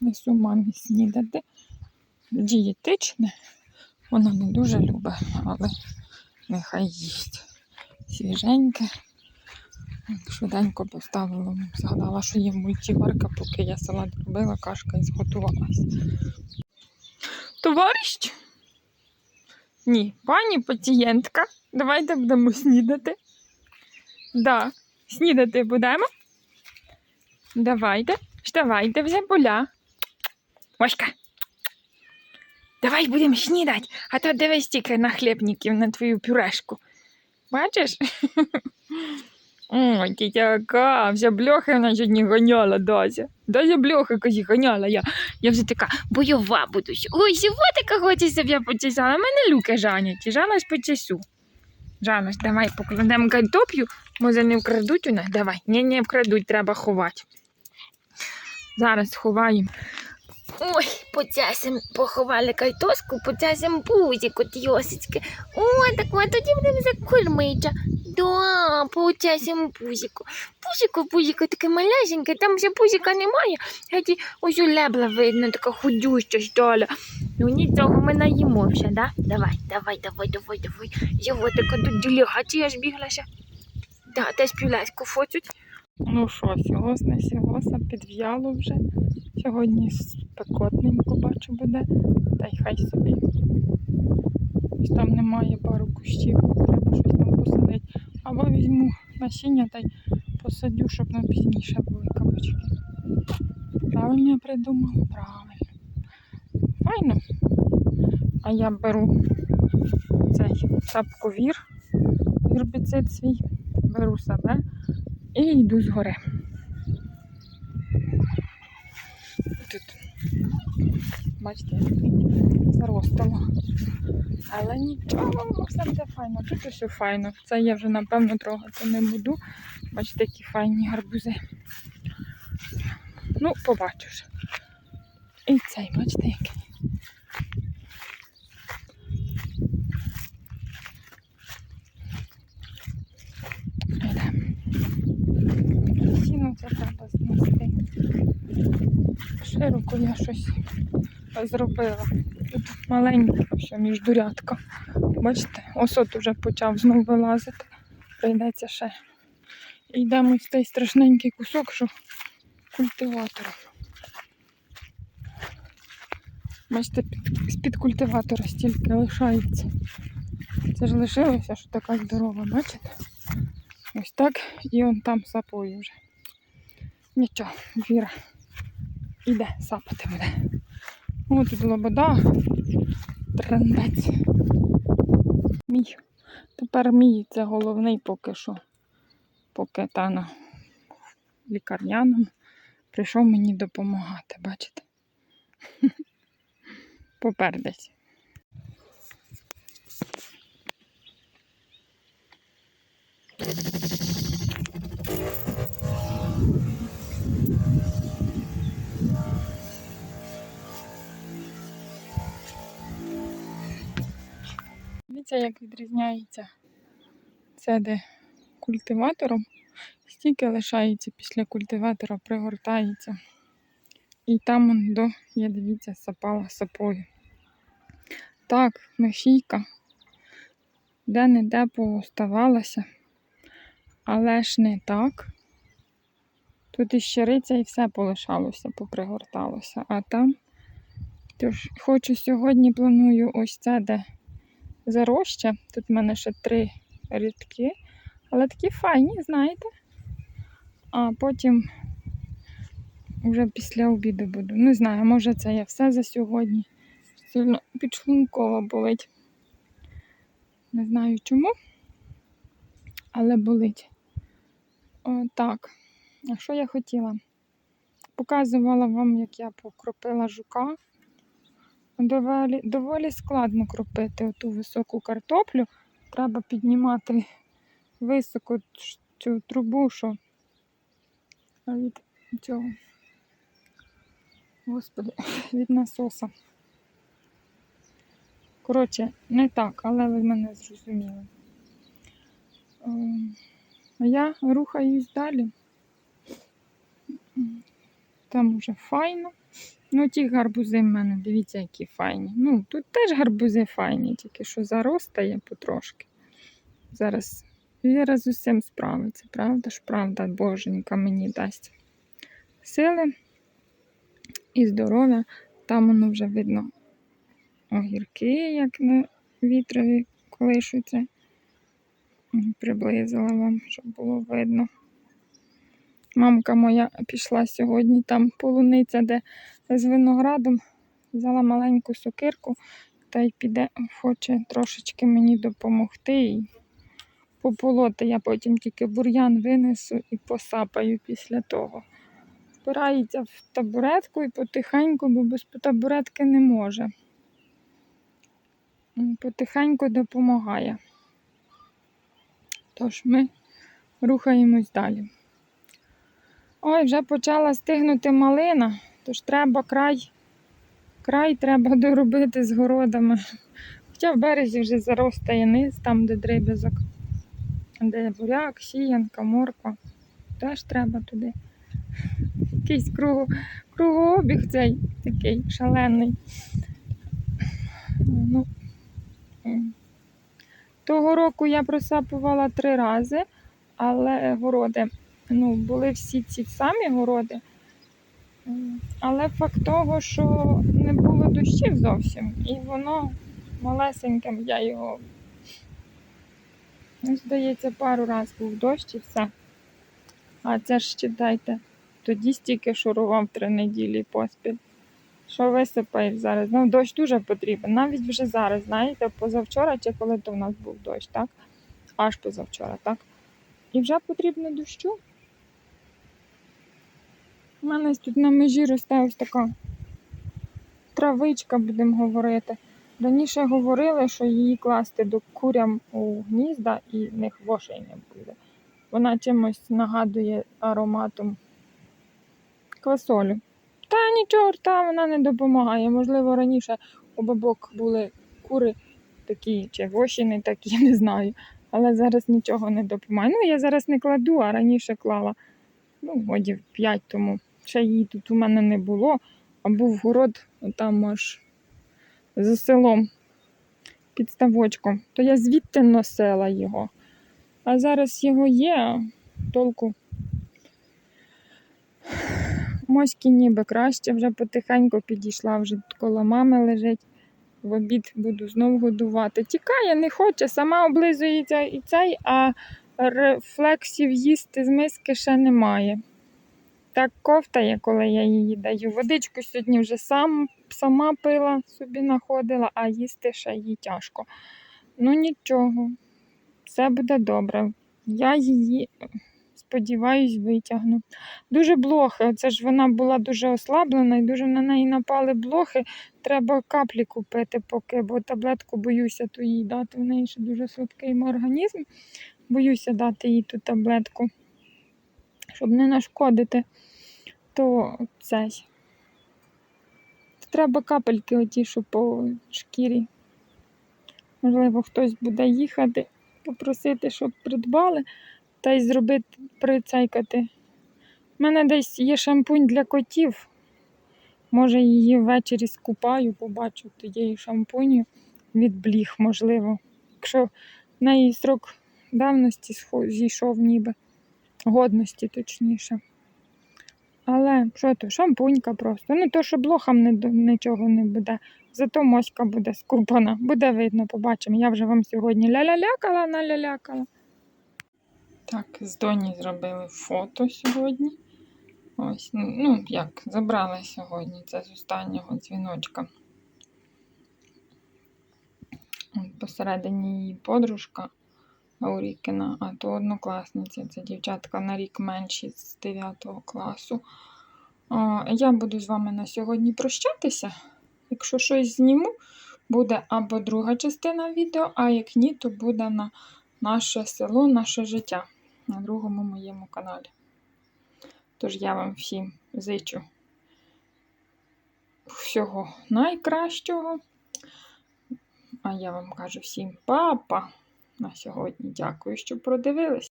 несу мамі снідати. Дієтичне. Вона не дуже любить, але нехай їсть. Свіженьке. Швиденько поставила, згадала, що є мультиварка, поки я салат робила, кашка і зготувалась. Товариш? Ні, пані пацієнтка, давайте будемо снідати. Да, снідати будемо. Давайте, ж давайте вже поля. Машка. Давай будемо снідати, а то дивись тільки на хлібників, на твою пюрешку. Бачиш? Ой, ти яка, вся бляха вона сьогодні ганяла, Дазя. Дазя бляха, казі, ганяла я. Я вже така бойова буду. Ой, животика хоче себе почесала. Мене люки жанять. Жана ж почесу. Жана ж, давай покладемо картоплю, може не вкрадуть у нас. Давай. Ні, не вкрадуть, треба ховати. Зараз ховаємо. Ой, потясим, поховали картошку, потясим пузику, тьосечки. О, так от тоді будемо закормити. Да, потясим пузику. Пузику, пузику, таке малесеньке, там вже пузика немає. Геть ось у лебла видно, така худюща стала. Ну нічого, ми наїмося, да? Давай, давай, давай, давай, давай. Животика тут делегація збіглася. Да, теж півляську хочуть. Ну що, не сілоса, підв'яло вже. Сьогодні спекотненько бачу буде, та й хай собі. Ось там немає пару кущів, треба щось там посадити. Або візьму насіння та й посадю, щоб на пізніше були кабачки. Правильно я придумала? Правильно. Файно. А я беру цей сапковір, гербіцид свій, беру себе і йду згори. Тут, бачите, заростало. Але нічого, все буде файно. Тут усе файно. Це я вже напевно трогати не буду. Бачите, які файні гарбузи. Ну, побачиш. І цей, бачите, який. Сіно це треба знести. Широко я щось зробила. Тут маленька ще міждурядка. Бачите, осот вже почав знов вилазити. Прийдеться ще. Йдемо ось цей страшненький кусок, що культиватором. Бачите, з-під культиватора стільки лишається. Це ж лишилося, що така здорова, бачите? Ось так і он там сапою вже. Нічого, Віра іде, сапати буде. О, тут лобода. Трендець. Мій. Тепер мій це головний поки що. Поки та на лікарняному прийшов мені допомагати, бачите? Попердесь. Дивіться, як відрізняється це, де культиватором. Стільки лишається після культиватора, пригортається. І там он до, я дивіться, сапала сапою. Так, мефійка де-не-де пооставалася, але ж не так. Тут і щириця і все полишалося, попригорталося. А там, тож, хочу сьогодні планую ось це, де зароща. Тут в мене ще три рядки, але такі файні, знаєте. А потім вже після обіду буду. Не знаю, може це я все за сьогодні. Сильно підшлунково болить. Не знаю чому, але болить. О, так, а що я хотіла? Показувала вам, як я покропила жука. Доволі, доволі складно кропити оту високу картоплю. Треба піднімати високо цю трубу, що від цього, господи, від насоса. Коротше, не так, але ви мене зрозуміли. Ем, я рухаюсь далі. Там уже файно. Ну, ті гарбузи в мене, дивіться, які файні. Ну, тут теж гарбузи файні, тільки що заростає потрошки. Зараз Віра з усім справиться, правда ж, правда, Боженька мені дасть сили і здоров'я. Там воно вже видно огірки, як на вітрові колишуться. Приблизила вам, щоб було видно. Мамка моя пішла сьогодні, там полуниця, де з виноградом, взяла маленьку сокирку та й піде, хоче трошечки мені допомогти. І пополоти. Я потім тільки бур'ян винесу і посапаю після того. Впирається в табуретку і потихеньку, бо без табуретки не може. Потихеньку допомагає. Тож ми рухаємось далі. Ой, вже почала стигнути малина, тож треба край, край треба доробити з городами. Хоча в березі вже заростає низ, там, де дриб'язок, де буряк, сіянка, морква. Теж треба туди. Якийсь кругу, кругообіг цей такий шалений. Ну, того року я просапувала три рази, але городи, ну, були всі ці самі городи. Але факт того, що не було дощів зовсім, і воно малесеньким я його. Ну, здається, пару разів був дощ і все. А це ж читайте, тоді стільки шурував три неділі поспіль. Що висипає зараз? Ну, дощ дуже потрібен. Навіть вже зараз, знаєте, позавчора чи коли то в нас був дощ, так? Аж позавчора, так? І вже потрібно дощу. У мене тут на межі росте ось така травичка, будемо говорити. Раніше говорили, що її класти до курям у гнізда і в них вошей не буде. Вона чимось нагадує ароматом квасолю. Та нічого, та вона не допомагає. Можливо, раніше у бабок були кури такі чи воші такі, не знаю. Але зараз нічого не допомагає. Ну, я зараз не кладу, а раніше клала. Ну, годів 5 тому. Ще її тут у мене не було, а був город там аж за селом під ставочком. То я звідти носила його. А зараз його є, а толку. Моськи ніби краще, вже потихеньку підійшла, вже тут коло мами лежить. В обід буду знову годувати. Тікає, не хоче, сама облизується і цей, а рефлексів їсти з миски ще немає. Так ковтає, коли я її даю. Водичку сьогодні вже сам, сама пила, собі знаходила, а їсти ще їй тяжко. Ну нічого, все буде добре. Я її, сподіваюсь, витягну. Дуже блохи. Це ж вона була дуже ослаблена і дуже на неї напали блохи. Треба каплі купити поки, бо таблетку боюся ту їй дати. В неї ще дуже слабкий організм. Боюся дати їй ту таблетку, щоб не нашкодити. То цей. Треба капельки оті, що по шкірі. Можливо, хтось буде їхати, попросити, щоб придбали та й зробити прицейкати. У мене десь є шампунь для котів. Може, її ввечері скупаю, побачу тієї шампуню від бліг, можливо. Якщо в неї срок давності зійшов ніби, годності точніше. Але що то, шампунька просто. Ну, то, що блохам не, нічого не буде. Зато моська буде скупана. Буде видно, побачимо. Я вже вам сьогодні ля-ля-лякала, наля-лякала. Так, з Доні зробили фото сьогодні. Ось, ну, ну, як, забрали сьогодні. Це з останнього дзвіночка. Посередині її подружка Аурікіна, а то однокласниця. Це дівчатка на рік менші з 9 класу. Я буду з вами на сьогодні прощатися. Якщо щось зніму, буде або друга частина відео, а як ні, то буде на наше село, наше життя на другому моєму каналі. Тож я вам всім зичу всього найкращого. А я вам кажу всім папа на сьогодні. Дякую, що продивились.